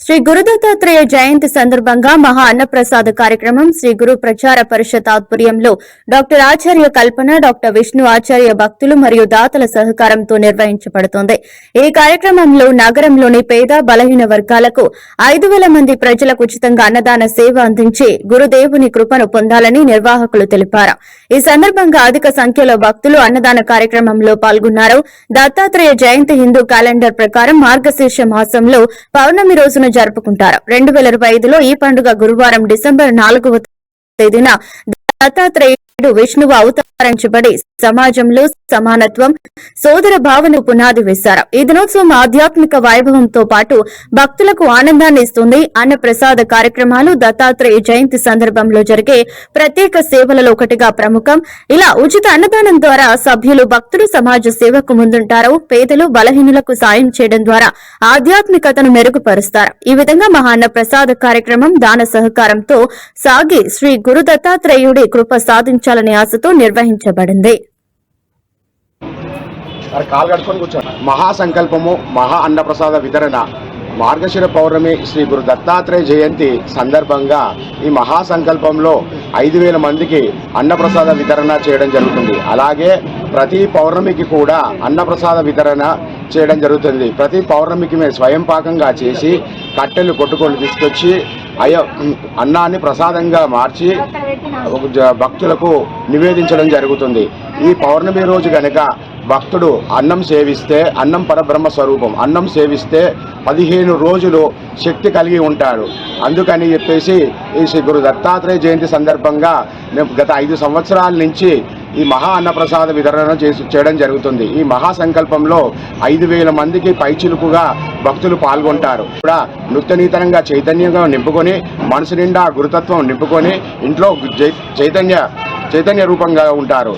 శ్రీ గురు దత్తాత్రేయ జయంతి సందర్భంగా మహా అన్నప్రసాద కార్యక్రమం శ్రీ గురు ప్రచార పరిషత్ ఆధ్వర్యంలో డాక్టర్ ఆచార్య కల్పన డాక్టర్ విష్ణు ఆచార్య భక్తులు మరియు దాతల సహకారంతో నిర్వహించబడుతోంది. ఈ కార్యక్రమంలో నగరంలోని పేద బలహీన వర్గాలకు ఐదు వేల మంది ప్రజలకు ఉచితంగా అన్నదాన సేవ అందించి గురుదేవుని కృపను పొందాలని నిర్వాహకులు తెలిపారు. ఈ సందర్భంగా అధిక సంఖ్యలో భక్తులు అన్నదాన కార్యక్రమంలో పాల్గొన్నారు. దత్తాత్రేయ జయంతి హిందూ క్యాలెండర్ ప్రకారం మార్గశీర్ష మాసంలో పౌర్ణమి రోజున జరుపుకుంటారు. రెండు వేల ఇరవై ఐదులో ఈ పండుగ గురువారం డిసెంబర్ నాలుగవ తేదీన దత్తాత్రేయుడు విష్ణువు అవతరించబడి సమాజంలో సమానత్వం సోదర భావన పునాది వేశారు. ఈ దినోత్సవం ఆధ్యాత్మిక వైభవంతో పాటు భక్తులకు ఆనందాన్ని ఇస్తుంది. అన్న ప్రసాద కార్యక్రమాలు దత్తాత్రేయ జయంతి సందర్భంలో జరిగే ప్రత్యేక సేవలలో ఒకటిగా ప్రముఖం. ఇలా ఉచిత అన్నదానం ద్వారా సభ్యులు భక్తులు సమాజ సేవకు ముందుంటారు. పేదలు బలహీనులకు సాయం చేయడం ద్వారా ఆధ్యాత్మికతను మెరుగుపరుస్తారు. ఈ విధంగా మహాన్న ప్రసాద కార్యక్రమం దాన సహకారంతో సాగి శ్రీ గురు దత్తాత్రేయుడి కృప సాధించాలనే ఆశతో నిర్వహించబడింది. మరి కాలు కట్టుకొని కూర్చోండి మహాసంకల్పము మహా అన్నప్రసాద వితరణ మార్గశిర పౌర్ణమి శ్రీ గురు దత్తాత్రేయ జయంతి సందర్భంగా ఈ మహాసంకల్పంలో ఐదు వేల మందికి అన్నప్రసాద వితరణ చేయడం జరుగుతుంది. అలాగే ప్రతి పౌర్ణమికి కూడా అన్నప్రసాద వితరణ చేయడం జరుగుతుంది. ప్రతి పౌర్ణమికి మేము స్వయం పాకంగా చేసి కట్టెలు కొట్టుకొని తీసుకొచ్చి అయ్యో అన్నాన్ని ప్రసాదంగా మార్చి భక్తులకు నివేదించడం జరుగుతుంది. ఈ పౌర్ణమి రోజు కనుక భక్తుడు అన్నం సేవిస్తే అన్నం పరబ్రహ్మ స్వరూపం అన్నం సేవిస్తే పదిహేను రోజులు శక్తి కలిగి ఉంటాడు. అందుకని చెప్పేసి ఈ శ్రీ గురు దత్తాత్రేయ జయంతి సందర్భంగా మేము గత ఐదు సంవత్సరాల నుంచి ఈ మహా అన్నప్రసాద వితరణ చేసి చేయడం జరుగుతుంది. ఈ మహా సంకల్పంలో ఐదు వేల మందికి పైచిలుకుగా భక్తులు పాల్గొంటారు. కూడా నృత్యనీతనంగా చైతన్యంగా నింపుకొని మనసు నిండా గురుతత్వం నింపుకొని ఇంట్లో చైతన్య చైతన్య రూపంగా ఉంటారు.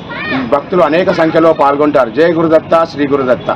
భక్తులు అనేక సంఖ్యలో పాల్గొంటారు. జయ గురుదత్త శ్రీ గురుదత్త.